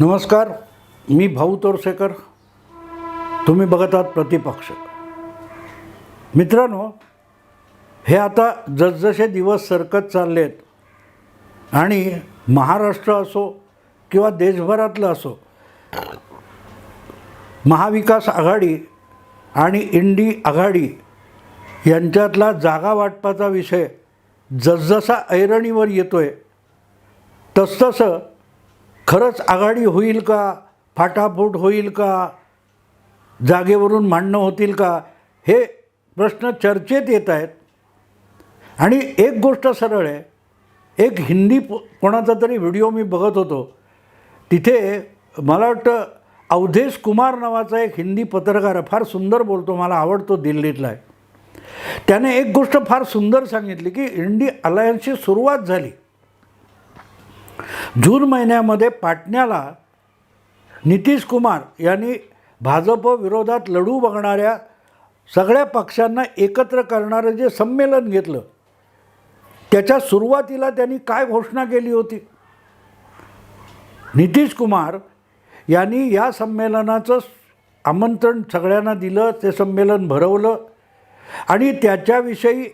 नमस्कार मी भाऊ तोरसेकर. तुम्ही बघत आहात प्रतिपक्ष मित्रांनो हे आता जसजसे दिवस सरकत चालले आहेत आणि महाराष्ट्र असो किंवा देशभरातलं असो महाविकास आघाडी आणि इंडी आघाडी यांच्यातला जागा वाटपाचा विषय जसजसा ऐरणीवर येतो आहे तसतसं खरंच आघाडी होईल का? फाटाफूट होईल का? जागेवरून मांडणं होतील का? हे प्रश्न चर्चेत येत आहेत. आणि एक गोष्ट सरळ आहे. एक हिंदी प- कोणाचा तरी व्हिडिओ मी बघत होतो. तिथे मला वाटतं अवधेश कुमार नावाचा एक हिंदी पत्रकार आहे. फार सुंदर बोलतो. मला आवडतो दिल्लीतला आहे. त्याने एक गोष्ट फार सुंदर सांगितली की इंडी अलायन्सची सुरुवात झाली. जून महिन्यामध्ये पाटण्याला नितीश कुमार यांनी भाजप विरोधात लढू बघणाऱ्या सगळ्या पक्षांना एकत्र करणारं जे संमेलन घेतलं त्याच्या सुरुवातीला त्यांनी काय घोषणा केली होती? नितीश कुमार यांनी या संमेलनाचं आमंत्रण सगळ्यांना दिलं ते संमेलन भरवलं आणि त्याच्याविषयी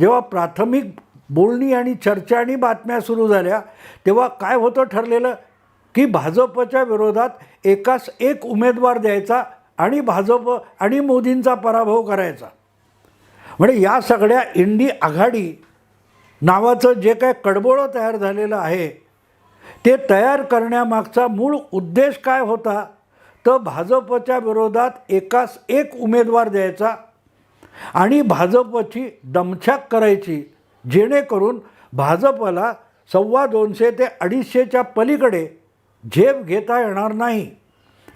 जेव्हा प्राथमिक बोलणी आणि चर्चा आणि बातम्या सुरू झाल्या तेव्हा काय होतं ठरलेलं? की भाजपच्या विरोधात एकास एक उमेदवार द्यायचा आणि भाजप आणि मोदींचा पराभव करायचा. म्हणजे या सगळ्या इंडी आघाडी नावाचं जे काय कडबोळं तयार झालेलं आहे ते तयार करण्यामागचा मूळ उद्देश काय होता? तर भाजपच्या विरोधात एकास एक उमेदवार द्यायचा आणि भाजपची दमछाक करायची. जेणेकरून भाजपला सव्वा दोनशे ते अडीचशेच्या पलीकडे झेप घेता येणार नाही.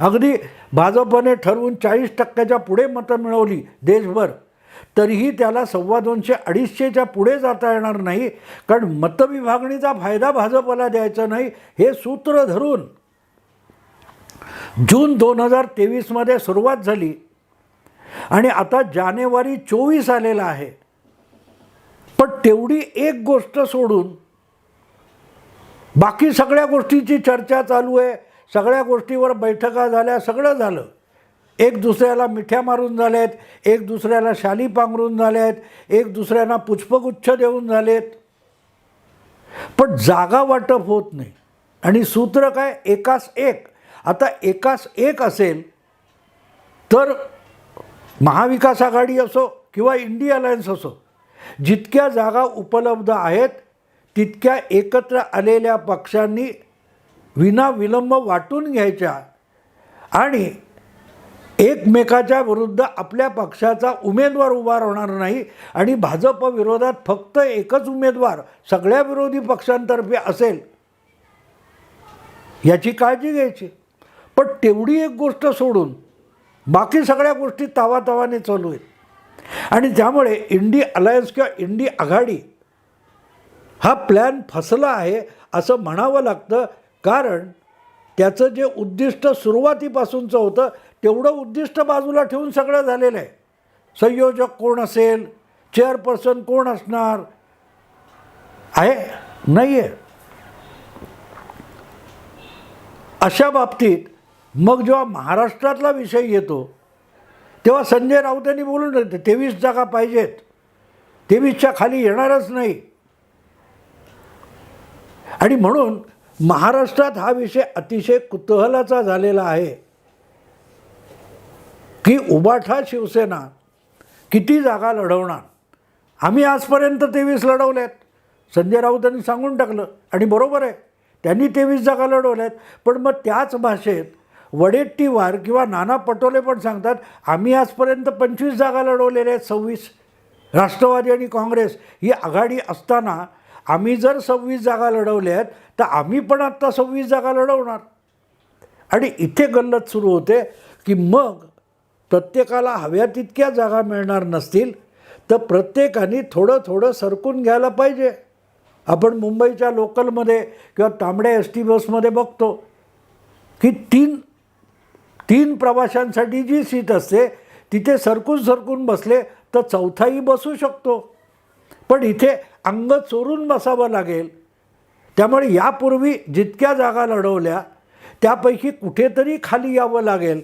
अगदी भाजपने ठरवून चाळीस टक्क्याच्या पुढे मतं मिळवली देशभर तरीही त्याला सव्वा दोनशे अडीचशेच्या पुढे जाता येणार नाही कारण मतविभागणीचा फायदा भाजपला द्यायचा नाही हे सूत्र धरून. जून दोन हजार तेवीसमध्ये सुरुवात झाली आणि आता जानेवारी चोवीस आलेला आहे. पण तेवढी एक गोष्ट सोडून बाकी सगळ्या गोष्टीची चर्चा चालू आहे सगळ्या गोष्टीवर बैठका झाल्या सगळं झालं. एक दुसऱ्याला मिठ्या मारून झाल्यात एक दुसऱ्याला शाली पांघरून झाल्या आहेत एक दुसऱ्यांना पुष्पगुच्छ देऊन झालेत. पण जागा वाटप होत नाही. आणि सूत्र काय? एकास एक. आता एकास एक असेल तर महाविकास आघाडी असो किंवा इंडिया अलायन्स असो जितक्या जागा उपलब्ध आहेत तितक्या एकत्र आलेल्या पक्षांनी विनाविलंब वाटून घ्यायच्या आणि एकमेकाच्या विरुद्ध आपल्या पक्षाचा उमेदवार उभा राहणार नाही आणि भाजप विरोधात फक्त एकच उमेदवार सगळ्या विरोधी पक्षांतर्फे असेल याची काळजी घ्यायची. पण तेवढी एक गोष्ट सोडून बाकी सगळ्या गोष्टी तावातावाने चालू आहेत. आणि त्यामुळे इंडी अलायन्स किंवा इंडी आघाडी हा प्लॅन फसला आहे असं म्हणावं लागतं. कारण त्याचं जे उद्दिष्ट सुरुवातीपासूनचं होतं तेवढं उद्दिष्ट बाजूला ठेवून सगळं झालेलं आहे. संयोजक कोण असेल? चेअरपर्सन कोण असणार? आहे? नाही आहे अशा बाबतीत मग जेव्हा महाराष्ट्रातला विषय येतो तेव्हा संजय राऊतांनी बोलून राहिले तेवीस जागा पाहिजेत. तेवीसच्या खाली येणारच नाही. आणि म्हणून महाराष्ट्रात हा विषय अतिशय कुतूहलाचा झालेला आहे. की उबाठा शिवसेना किती जागा लढवणार? आम्ही आजपर्यंत तेवीस लढवल्यात संजय राऊतांनी सांगून टाकलं. आणि बरोबर आहे त्यांनी तेवीस जागा लढवल्यात. पण मग त्याच भाषेत वडेट्टीवार किंवा नाना पटोले पण सांगतात आम्ही आजपर्यंत पंचवीस जागा लढवलेल्या आहेत सव्वीस. राष्ट्रवादी आणि काँग्रेस ही आघाडी असताना आम्ही जर सव्वीस जागा लढवल्या आहेत तर आम्ही पण आत्ता सव्वीस जागा लढवणार. आणि इथे गल्लत सुरू होते की मग प्रत्येकाला हव्या तितक्या जागा मिळणार नसतील तर प्रत्येकाने थोडं थोडं सरकून घ्यायला पाहिजे. आपण मुंबईच्या लोकलमध्ये किंवा तांबड्या एस टी बसमध्ये बघतो की तीन तीन प्रवाशांसाठी जी सीट असते तिथे सरकून सरकून बसले तर चौथाही बसू शकतो. पण इथे अंग चोरून बसावं लागेल. त्यामुळे यापूर्वी जितक्या जागा लढवल्या त्यापैकी कुठेतरी खाली यावं लागेल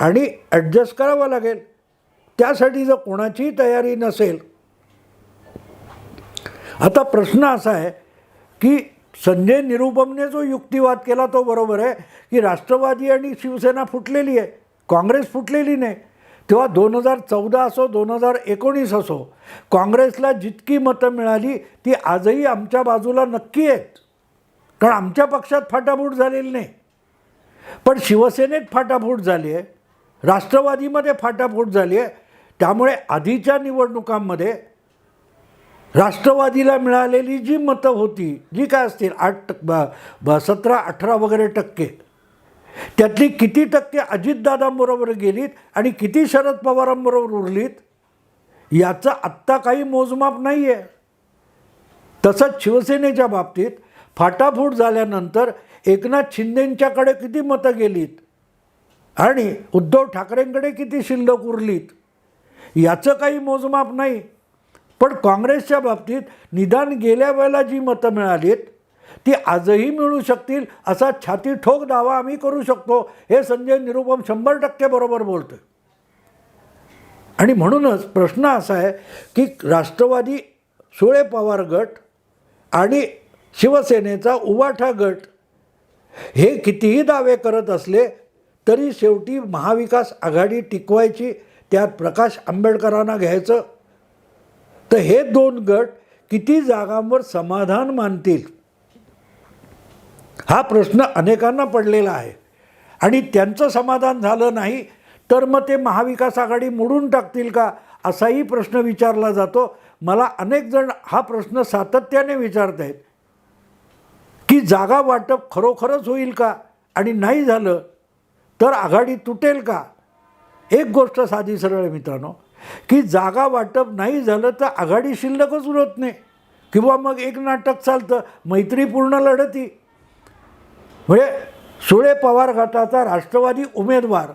आणि ॲडजस्ट करावं लागेल. त्यासाठी जर कोणाचीही तयारी नसेल. आता प्रश्न असा आहे की संजय निरुपमने जो युक्तिवाद केला तो बरोबर आहे की राष्ट्रवादी आणि शिवसेना फुटलेली आहे काँग्रेस फुटलेली नाही. तेव्हा दोन हजार चौदा असो दोन हजार एकोणीस असो काँग्रेसला जितकी मतं मिळाली ती आजही आमच्या बाजूला नक्की आहेत. कारण आमच्या पक्षात फाटाफूट झालेली नाही. पण शिवसेनेत फाटाफूट झाली आहे राष्ट्रवादीमध्ये फाटाफूट झाली आहे. त्यामुळे आधीच्या निवडणुकांमध्ये राष्ट्रवादीला मिळालेली जी मतं होती जी काय असतील आठ टक ब सतरा अठरा वगैरे टक्के त्यातली किती टक्के अजितदादांबरोबर गेलीत आणि किती शरद पवारांबरोबर उरलीत याचं आत्ता काही मोजमाप नाही आहे तसंच शिवसेनेच्या बाबतीत फाटाफूट झाल्यानंतर एकनाथ शिंदेंच्याकडे किती मतं गेलीत आणि उद्धव ठाकरेंकडे किती शिल्लक उरलीत याचं काही मोजमाप नाही. पण काँग्रेसच्या बाबतीत निदान गेल्या वेळेला जी मतं मिळालीत ती आजही मिळू शकतील असा छाती ठोक दावा आम्ही करू शकतो हे संजय निरुपम शंभर टक्के बरोबर बोलतो आणि म्हणूनच प्रश्न असा आहे की राष्ट्रवादी सुळे पवार गट आणि शिवसेनेचा उवाठा गट हे कितीही दावे करत असले तरी शेवटी महाविकास आघाडी टिकवायची त्यात प्रकाश आंबेडकरांना घ्यायचं तर हे दोन गट किती जागांवर समाधान मानतील? हा प्रश्न अनेकांना पडलेला आहे. आणि त्यांचं समाधान झालं नाही तर मग ते महाविकास आघाडी मोडून टाकतील का? असाही प्रश्न विचारला जातो. मला अनेक जण हा प्रश्न सातत्याने विचारत आहेत. की जागा वाटप खरोखरच होईल का? आणि नाही झालं तर आघाडी तुटेल का? एक गोष्ट साधी सरळ मित्रांनो. की जागा वाटप नाही झालं तर आघाडी शिल्लकच उरत नाही. किंवा मग एक नाटक चालतं मैत्रीपूर्ण लढती. म्हणजे सुळे पवार गटाचा राष्ट्रवादी उमेदवार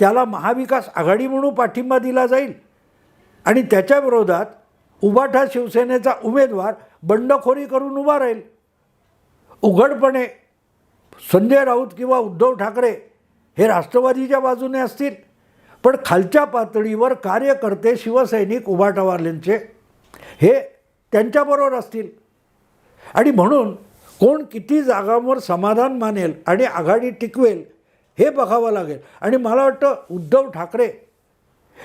त्याला महाविकास आघाडी म्हणून पाठिंबा दिला जाईल. आणि त्याच्या विरोधात उबाठा शिवसेनेचा उमेदवार बंडखोरी करून उभा राहील. उघडपणे संजय राऊत किंवा उद्धव ठाकरे हे राष्ट्रवादीच्या बाजूने असतील. पण खालच्या पातळीवर कार्यकर्ते शिवसैनिक उभाटावाल्यांचे हे त्यांच्याबरोबर असतील. आणि म्हणून कोण किती जागांवर समाधान मानेल आणि आघाडी टिकवेल हे बघावं लागेल. आणि मला वाटतं उद्धव ठाकरे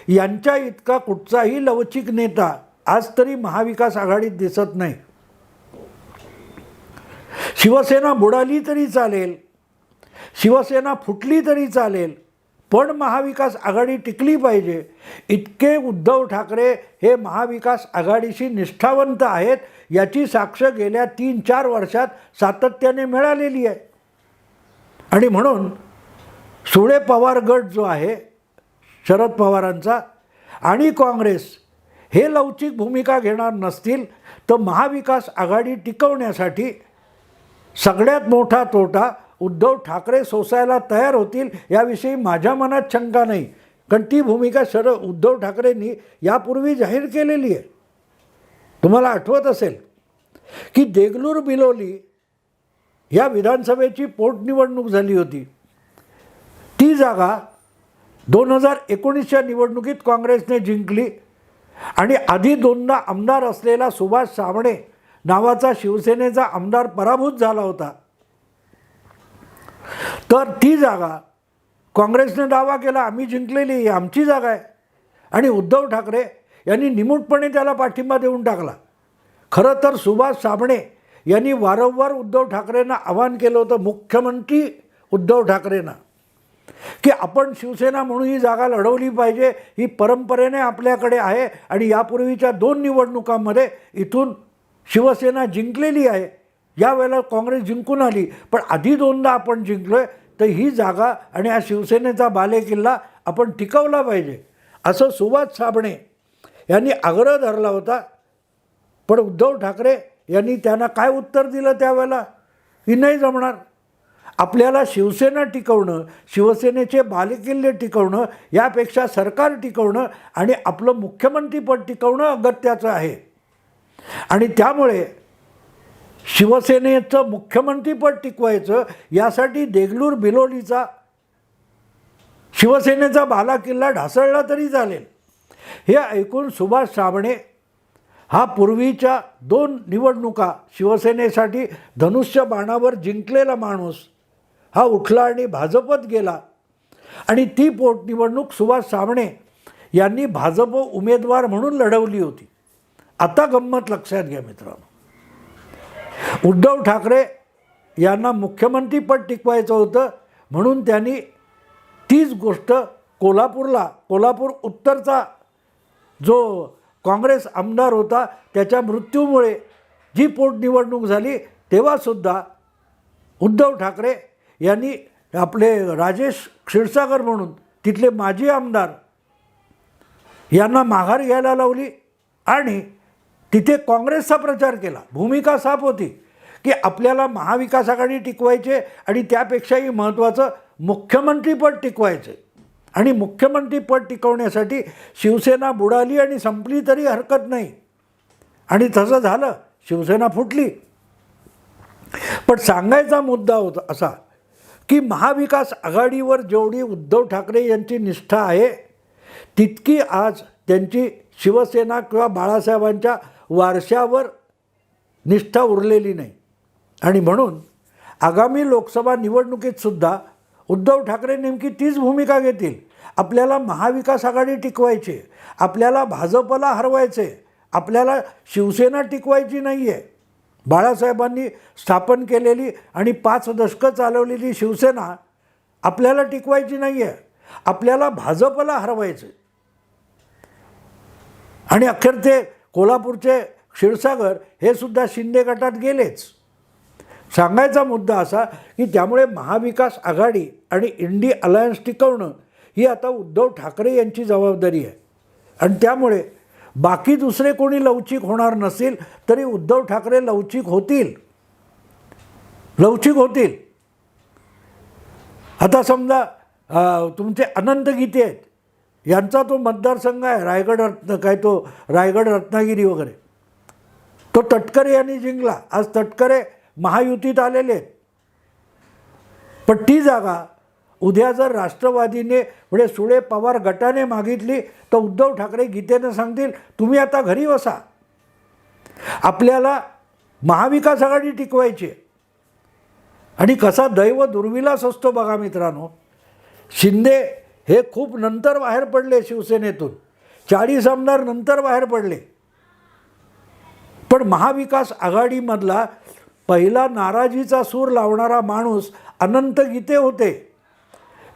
यांच्या इतका कुठचाही लवचिक नेता आज तरी महाविकास आघाडीत दिसत नाही. शिवसेना बुडाली तरी चालेल. शिवसेना फुटली तरी चालेल. पण महाविकास आघाडी टिकली पाहिजे. इतके उद्धव ठाकरे हे महाविकास आघाडीशी निष्ठावंत आहेत याची साक्ष गेल्या तीन चार वर्षात सातत्याने मिळालेली आहे. आणि म्हणून सुळे पवार गट जो आहे शरद पवारांचा आणि काँग्रेस हे लवचिक भूमिका घेणार नसतील तर महाविकास आघाडी टिकवण्यासाठी सगळ्यात मोठा तोटा उद्धव ठाकरे सोसायला तयार होतील याविषयी माझ्या मनात शंका नाही. कारण ती भूमिका शर उद्धव ठाकरेंनी यापूर्वी जाहीर केलेली आहे. तुम्हाला आठवत असेल की देगलूर बिलोली या विधानसभेची पोटनिवडणूक झाली होती. ती जागा दोन हजार एकोणीसच्या निवडणुकीत काँग्रेसने जिंकली आणि आधी दोनदा आमदार असलेला सुभाष साबणे नावाचा शिवसेनेचा आमदार पराभूत झाला होता. तर ती जागा काँग्रेसने दावा केला आम्ही जिंकलेली ही आमची जागा आहे. आणि उद्धव ठाकरे यांनी निमूटपणे त्याला पाठिंबा देऊन टाकला. खरं तर सुभाष साबणे यांनी वारंवार उद्धव ठाकरेंना आवाहन केलं होतं मुख्यमंत्री उद्धव ठाकरेंना की आपण शिवसेना म्हणून ही जागा लढवली पाहिजे ही परंपरेने आपल्याकडे आहे आणि यापूर्वीच्या दोन निवडणुकांमध्ये इथून शिवसेना जिंकलेली आहे. यावेळेला काँग्रेस जिंकून आली पण आधी दोनदा आपण जिंकलो आहे तर ही जागा आणि हा शिवसेनेचा बालेकिल्ला आपण टिकवला पाहिजे असं सुभाष साबणे यांनी आग्रह धरला होता. पण उद्धव ठाकरे यांनी त्यांना काय उत्तर दिलं त्यावेळेला की नाही जमणार. आपल्याला शिवसेना टिकवणं शिवसेनेचे बालेकिल्ले टिकवणं यापेक्षा सरकार टिकवणं आणि आपलं मुख्यमंत्रीपद टिकवणं अगत्याचं आहे. आणि त्यामुळे शिवसेनेचं मुख्यमंत्रीपद टिकवायचं यासाठी देगलूर बिलोलीचा शिवसेनेचा बालाकिल्ला ढासळला तरी चालेल. हे ऐकून सुभाष साबणे हा पूर्वीच्या दोन निवडणुका शिवसेनेसाठी धनुष्य बाणावर जिंकलेला माणूस हा उठला आणि भाजपत गेला. आणि ती पोटनिवडणूक सुभाष साबणे यांनी भाजप उमेदवार म्हणून लढवली होती. आता गंमत लक्षात घ्या मित्रांनो. उद्धव ठाकरे यांना मुख्यमंत्रीपद टिकवायचं होतं म्हणून त्यांनी तीच गोष्ट कोल्हापूरला कोल्हापूर उत्तरचा जो काँग्रेस आमदार होता त्याच्या मृत्यूमुळे जी पोटनिवडणूक झाली तेव्हासुद्धा उद्धव ठाकरे यांनी आपले राजेश क्षीरसागर म्हणून तिथले माजी आमदार यांना माघार घ्यायला लावली आणि तिथे काँग्रेसचा प्रचार केला. भूमिका साफ होती. की आपल्याला महाविकास आघाडी टिकवायचे आणि त्यापेक्षाही महत्त्वाचं मुख्यमंत्रीपद टिकवायचे. आणि मुख्यमंत्रीपद टिकवण्यासाठी शिवसेना बुडाली आणि संपली तरी हरकत नाही. आणि तसं झालं शिवसेना फुटली. पण सांगायचा मुद्दा होता असा की महाविकास आघाडीवर जेवढी उद्धव ठाकरे यांची निष्ठा आहे तितकी आज त्यांची शिवसेना किंवा बाळासाहेबांच्या वारशावर निष्ठा उरलेली नाही. आणि म्हणून आगामी लोकसभा निवडणुकीतसुद्धा उद्धव ठाकरे नेमकी तीच भूमिका घेतील. आपल्याला महाविकास आघाडी टिकवायची आपल्याला भाजपला हरवायचे आपल्याला शिवसेना टिकवायची नाही आहे बाळासाहेबांनी स्थापन केलेली आणि पाच दशकं चालवलेली शिवसेना आपल्याला टिकवायची नाही आहे आपल्याला भाजपला हरवायचे. आणि अखेर ते कोल्हापूरचे क्षीरसागर हे सुद्धा शिंदे गटात गेलेच. सांगायचा मुद्दा असा की त्यामुळे महाविकास आघाडी आणि इंडी अलायन्स टिकवणं ही आता उद्धव ठाकरे यांची जबाबदारी आहे. आणि त्यामुळे बाकी दुसरे कोणी लवचिक होणार नसेल तरी उद्धव ठाकरे लवचिक होतील. लवचिक होतील. आता समजा तुमचे अनंत गीते आहेत. यांचा तो मतदारसंघ आहे रायगड रत्न काय तो रायगड रत्नागिरी वगैरे. तो तटकरे यांनी जिंकला. आज तटकरे महायुतीत आलेले आहेत. पण ती जागा उद्या जर राष्ट्रवादीने पुढे सुळे पवार गटाने मागितली तर उद्धव ठाकरे गीतेनं सांगतील तुम्ही आता घरी बसा. आपल्याला महाविकास आघाडी टिकवायची आहे. आणि कसा दैव दुर्विलास असतो बघा मित्रांनो. शिंदे हे खूप नंतर बाहेर पडले शिवसेनेतून. चाळीस आमदार नंतर बाहेर पडले. पण महाविकास आघाडीमधला पहिला नाराजीचा सूर लावणारा माणूस अनंत गीते होते.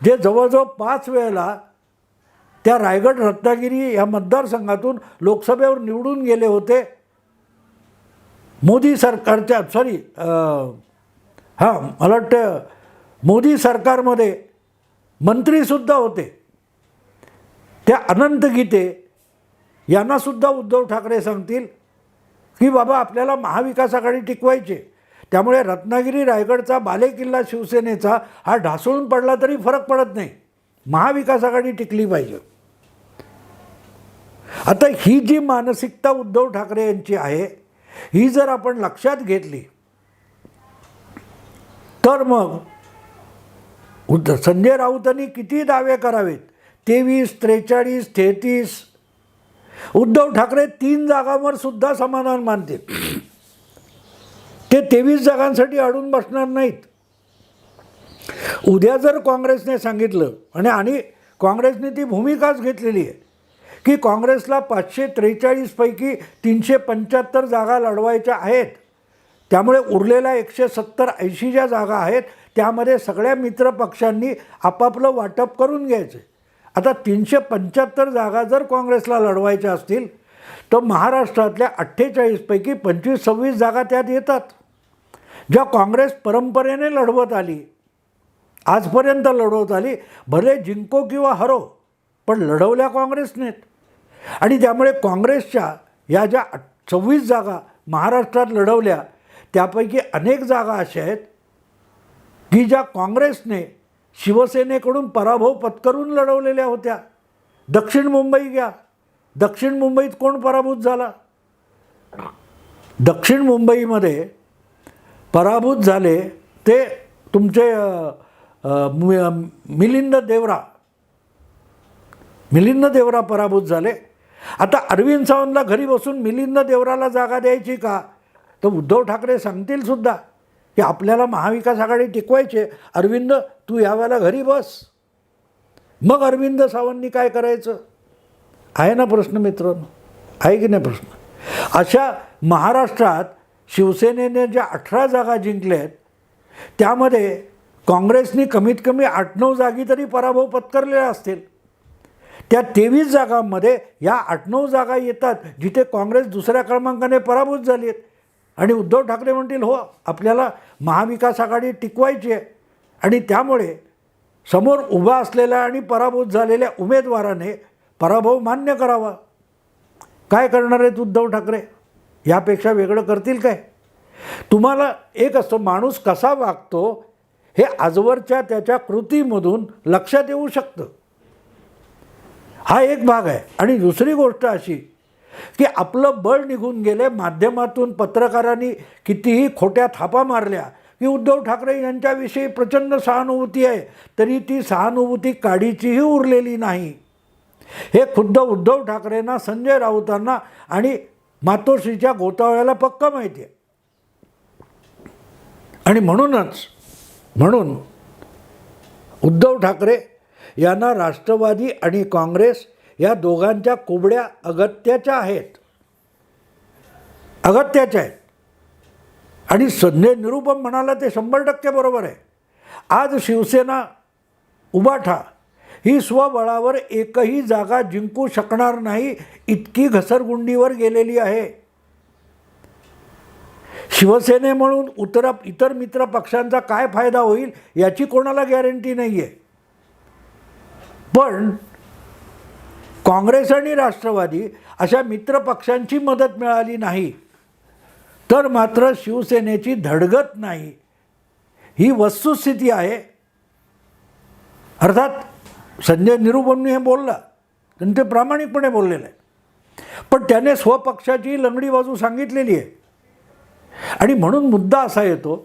जे जवळजवळ पाच वेळेला त्या रायगड रत्नागिरी या मतदारसंघातून लोकसभेवर निवडून गेले होते. मोदी सरकारच्या सॉरी हां मला वाटतं मोदी सरकारमध्ये मंत्रीसुद्धा होते. त्या अनंत गीते यांनासुद्धा उद्धव ठाकरे सांगतील की बाबा आपल्याला महाविकास आघाडी टिकवायची त्यामुळे रत्नागिरी रायगडचा बालेकिल्ला शिवसेनेचा हा ढासळून पडला तरी फरक पडत नाही. महाविकास आघाडी टिकली पाहिजे. आता ही जी मानसिकता उद्धव ठाकरे यांची आहे ही जर आपण लक्षात घेतली तर मग उद्ध संजय राऊतांनी किती दावे करावेत? तेवीस त्रेचाळीस तेहतीस. उद्धव ठाकरे तीन जागांवर सुद्धा समाधान मानतील. तेवीस जागांसाठी अडून बसणार नाहीत. उद्या जर काँग्रेसने सांगितलं आणि आणि काँग्रेसने ती भूमिकाच घेतलेली आहे की काँग्रेसला पाचशे त्रेचाळीसपैकी तीनशे पंच्याहत्तर जागा लढवायच्या आहेत त्यामुळे उरलेल्या एकशे सत्तर ऐंशी ज्या जागा आहेत त्यामध्ये सगळ्या मित्र पक्षांनी आपापलं वाटप करून घ्यायचे. आता तीनशे पंच्याहत्तर जागा जर काँग्रेसला लढवायच्या असतील तर महाराष्ट्रातल्या अठ्ठेचाळीसपैकी पंचवीस सव्वीस जागा त्यात येतात. ज्या काँग्रेस परंपरेने लढवत आली आजपर्यंत लढवत आली भले जिंको किंवा हरो पण लढवल्या काँग्रेसनेत आणि त्यामुळे काँग्रेसच्या या ज्या सव्वीस जागा महाराष्ट्रात लढवल्या त्यापैकी अनेक जागा अशा आहेत की ज्या काँग्रेसने शिवसेनेकडून पराभव पत्करून लढवलेल्या होत्या. दक्षिण मुंबई घ्या. दक्षिण मुंबईत कोण पराभूत झाला? दक्षिण मुंबईमध्ये पराभूत झाले ते तुमचे मिलिंद देवरा मिलिंद देवरा पराभूत झाले. आता अरविंद सावंतला घरी बसून मिलिंद देवराला जागा द्यायची का? तर उद्धव ठाकरे सांगतील सुद्धा की आपल्याला महाविकास आघाडी टिकवायचे अरविंद तू यावेळेला घरी बस. मग अरविंद सावंतनी काय करायचं? आहे ना प्रश्न मित्रांनो? आहे की नाही प्रश्न? अशा महाराष्ट्रात शिवसेनेने ज्या अठरा जागा जिंकल्या आहेत त्यामध्ये काँग्रेसनी कमीत कमी आठ नऊ जागी तरी पराभव पत्करलेला असतील. त्या तेवीस जागांमध्ये या आठ नऊ जागा येतात जिथे काँग्रेस दुसऱ्या क्रमांकाने पराभूत झाली आहेत आणि उद्धव ठाकरे म्हणतील हो आपल्याला महाविकास आघाडी टिकवायची आहे. आणि त्यामुळे समोर उभा असलेल्या आणि पराभूत झालेल्या उमेदवाराने पराभव मान्य करावा. काय करणार आहेत उद्धव ठाकरे? यापेक्षा वेगळं करतील काय? तुम्हाला एक असं माणूस कसा वागतो हे आजवरच्या त्याच्या कृतीमधून लक्षात येऊ शकतं. हा एक भाग आहे. आणि दुसरी गोष्ट अशी की आपलं बळ निघून गेले माध्यमातून पत्रकारांनी कितीही खोट्या थापा मारल्या की उद्धव ठाकरे यांच्याविषयी प्रचंड सहानुभूती आहे तरी ती सहानुभूती काडीचीही उरलेली नाही. हे खुद्द उद्धव ठाकरेंना संजय राऊतांना आणि मातोश्रीच्या गोतावळ्याला पक्क माहिती आहे आणि म्हणूनच म्हणून उद्धव ठाकरे यांना राष्ट्रवादी आणि काँग्रेस या दोघांच्या कोबड्या अगत्याच्या आहेत. अगत्याच्या आहेत. आणि संजय निरुपम म्हणाला ते शंभर टक्के बरोबर आहे. आज शिवसेना उबाठा ही स्वबळावर एकही जागा जिंकू शकणार नाही इतकी घसरगुंडीवर गेलेली आहे. शिवसेने म्हणून उतर इतर मित्र पक्षांचा काय फायदा होईल याची कोणाला गॅरंटी नाही आहे पण काँग्रेस आणि राष्ट्रवादी अशा मित्र पक्षांची मदत मिळाली नाही. तर मात्र शिवसेनेची धडगत नाही. ही वस्तुस्थिती आहे. अर्थात संजय निरुपमनी हे बोलला. आणि ते प्रामाणिकपणे बोललेलं. आहे पण त्याने स्वपक्षाची लंगडी बाजू सांगितलेली आहे. आणि म्हणून मुद्दा असा येतो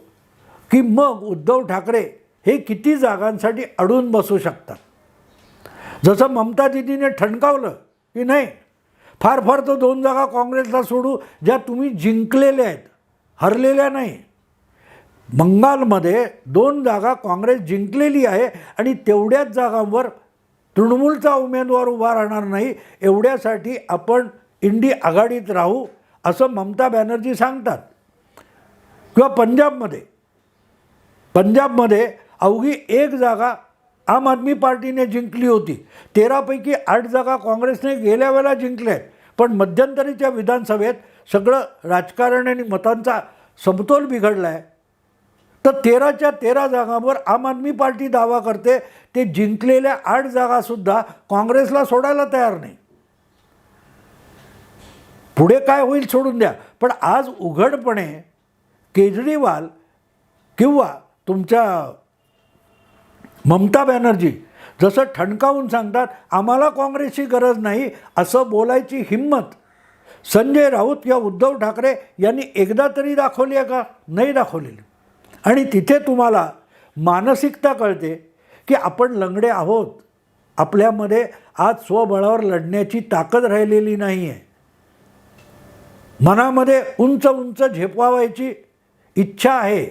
की मग उद्धव ठाकरे हे किती जागांसाठी अडून बसू शकतात? जसं ममता दिदीने ठणकावलं की नाही फार फार तो दोन जागा काँग्रेसला सोडू ज्या तुम्ही जिंकलेल्या आहेत हरलेल्या नाही. बंगालमध्ये दोन जागा काँग्रेस जिंकलेली आहे आणि तेवढ्याच जागांवर तृणमूलचा उमेदवार उभा राहणार नाही एवढ्यासाठी आपण इंडी आघाडीत राहू असं ममता बॅनर्जी सांगतात. किंवा पंजाबमध्ये. पंजाबमध्ये अवघी एक जागा आम आदमी पार्टीने जिंकली होती. तेरापैकी आठ जागा काँग्रेसने गेल्या वेळेला जिंकल्या आहेत पण मध्यंतरीच्या विधानसभेत सगळं राजकारण आणि मतांचा समतोल बिघडला आहे तर तेराच्या तेरा जागांवर आम आदमी पार्टी दावा करते. ते जिंकलेल्या आठ जागासुद्धा काँग्रेसला सोडायला तयार नाही. पुढे काय होईल सोडून द्या. पण आज उघडपणे केजरीवाल किंवा तुमच्या ममता बॅनर्जी जसं ठणकावून सांगतात आम्हाला काँग्रेसची गरज नाही असं बोलायची हिंमत संजय राऊत या उद्धव ठाकरे यांनी एकदा तरी दाखवली आहे का? नाही दाखवलेली. आणि तिथे तुम्हाला मानसिकता कळते की आपण लंगडे आहोत. आपल्यामध्ये आज स्वबळावर लढण्याची ताकद राहिलेली नाही आहे मनामध्ये उंच उंच झेपवायची इच्छा आहे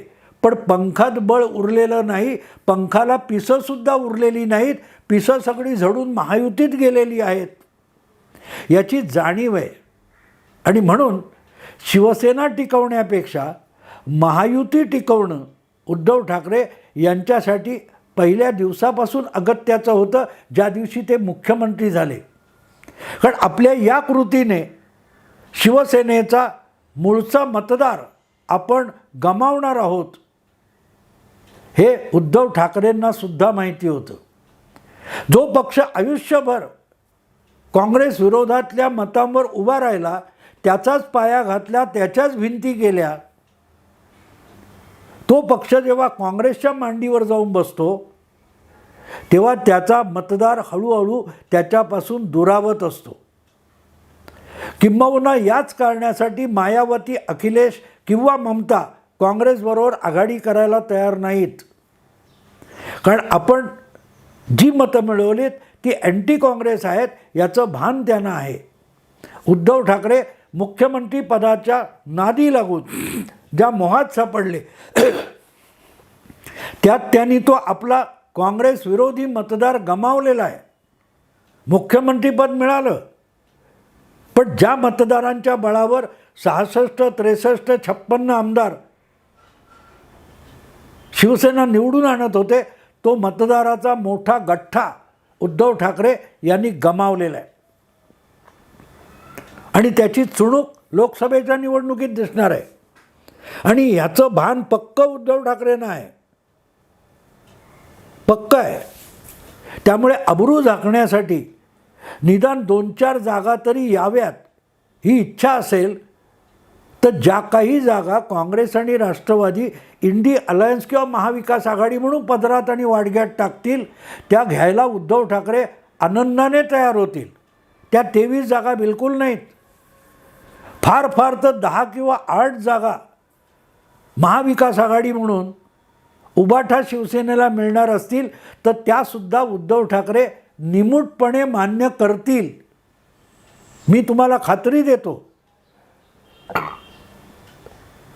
पण पंखात बळ उरलेलं नाही पंखाला पिसंसुद्धा उरलेली नाहीत पिसं सगळी झडून महायुतीत गेलेली आहेत. याची जाणीव आहे. आणि म्हणून शिवसेना टिकवण्यापेक्षा महायुती टिकवणं. उद्धव ठाकरे यांच्यासाठी पहिल्या दिवसापासून अगत्याचं होतं ज्या दिवशी ते मुख्यमंत्री झाले. कारण आपल्या या कृतीने शिवसेनेचा मूळचा मतदार आपण गमावणार आहोत हे उद्धव ठाकरेंना सुद्धा माहिती होतं. जो पक्ष आयुष्यभर काँग्रेस विरोधातल्या मतांवर उभा राहिला त्याचाच पाया घातला त्याच्याच भिंती केल्या तो पक्ष जेव्हा काँग्रेसच्या मांडीवर जाऊन बसतो तेव्हा त्याचा मतदार हळूहळू त्याच्यापासून दुरावत असतो. किंबहुना याच कारणासाठी मायावती अखिलेश किंवा ममता काँग्रेसबरोबर आघाडी करायला तयार नाहीत. कारण आपण जी मतं मिळवलीत ती अँटी काँग्रेस आहेत याचं भान त्यांना आहे. उद्धव ठाकरे मुख्यमंत्री पदाच्या नादी लागून ज्या मोहात सापडले. त्यात त्यांनी तो आपला काँग्रेस विरोधी मतदार गमावलेला आहे. मुख्यमंत्रीपद मिळालं. पण ज्या मतदारांच्या बळावर सहासष्ट त्रेसष्ट छप्पन्न आमदार शिवसेना निवडून आणत होते तो मतदाराचा मोठा गठ्ठा उद्धव ठाकरे यांनी गमावलेला आहे. आणि त्याची चुणूक लोकसभेच्या निवडणुकीत दिसणार आहे. आणि ह्याचं भान पक्क उद्धव ठाकरेंना आहे. पक्क आहे. त्यामुळे अब्रू झाकण्यासाठी निदान दोन चार जागा तरी याव्यात ही इच्छा असेल तर ज्या काही जागा काँग्रेस आणि राष्ट्रवादी इंडी अलायन्स किंवा महाविकास आघाडी म्हणून पदरात आणि वाडग्यात टाकतील त्या घ्यायला उद्धव ठाकरे आनंदाने तयार होतील. त्या तेवीस जागा बिलकुल नाहीत. फार फार तर दहा किंवा आठ जागा महाविकास आघाडी म्हणून उबाठा शिवसेनेला मिळणार असतील तर त्यासुद्धा उद्धव ठाकरे निमूटपणे मान्य करतील. मी तुम्हाला खात्री देतो.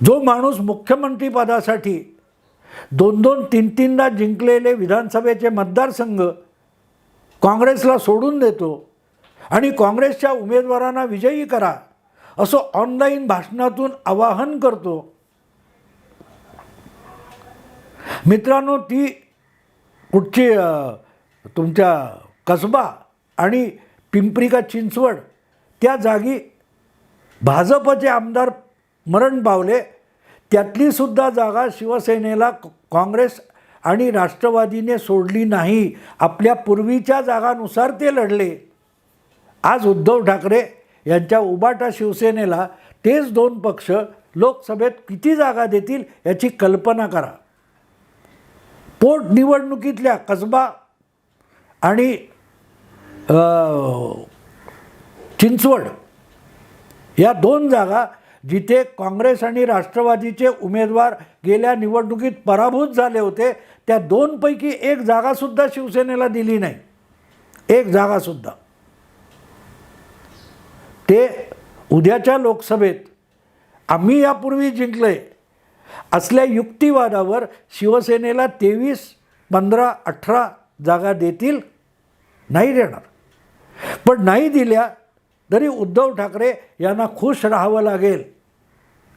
जो माणूस मुख्यमंत्रीपदासाठी दोन दोन तीन तीनदा जिंकलेले विधानसभेचे मतदारसंघ काँग्रेसला सोडून देतो आणि काँग्रेसच्या उमेदवारांना विजयी करा असं ऑनलाईन भाषणातून आवाहन करतो. मित्रांनो ती कुठची तुमच्या कसबा आणि पिंपरी का चिंचवड त्या जागी भाजपचे आमदार मरण पावले. त्यातलीसुद्धा जागा शिवसेनेला काँग्रेस आणि राष्ट्रवादीने सोडली नाही. आपल्या पूर्वीच्या जागानुसार ते लढले. आज उद्धव ठाकरे यांच्या उबाटा शिवसेनेला तेच दोन पक्ष लोकसभेत किती जागा देतील याची कल्पना करा. पोटनिवडणुकीतल्या कसबा आणि चिंचवड या दोन जागा जिथे काँग्रेस आणि राष्ट्रवादीचे उमेदवार गेल्या निवडणुकीत पराभूत झाले होते त्या दोनपैकी एक जागासुद्धा शिवसेनेला दिली नाही. एक जागासुद्धा. ते उद्याच्या लोकसभेत आम्ही यापूर्वी जिंकले असल्या युक्तिवादावर शिवसेनेला तेवीस पंधरा अठरा जागा देतील नाही देणार. पण नाही दिल्या तरी उद्धव ठाकरे यांना खुश राहावं लागेल.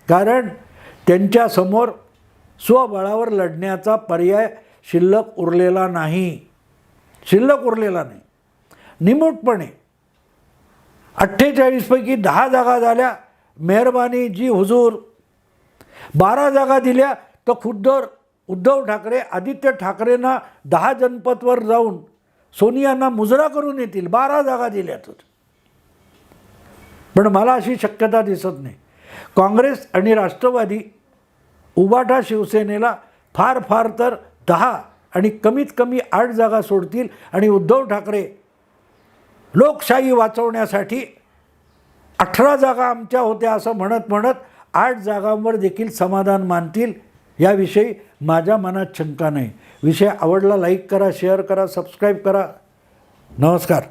कारण त्यांच्यासमोर स्वबळावर लढण्याचा पर्याय शिल्लक उरलेला नाही. शिल्लक उरलेला नाही. निमूटपणे अठ्ठेचाळीसपैकी दहा जागा झाल्या. मेहरबानी जी हुजूर. बारा जागा दिल्या तर खुद्द उद्धव ठाकरे आदित्य ठाकरेंना दहा जनपदवर जाऊन सोनियांना मुजरा करून येतील. बारा जागा दिल्यातच पण मला अशी शक्यता दिसत नाही. काँग्रेस आणि राष्ट्रवादी उबाटा शिवसेनेला फार फार तर दहा आणि कमीत कमी आठ जागा सोडतील आणि उद्धव ठाकरे लोकशाही वाचवण्यासाठी अठरा जागा आमच्या होत्या असं म्हणत म्हणत आठ जागांवर देखील समाधान मानतील याविषयी माझ्या मनात शंका नाही. विषय आवडला लाईक करा शेअर करा सबस्क्राईब करा. नमस्कार.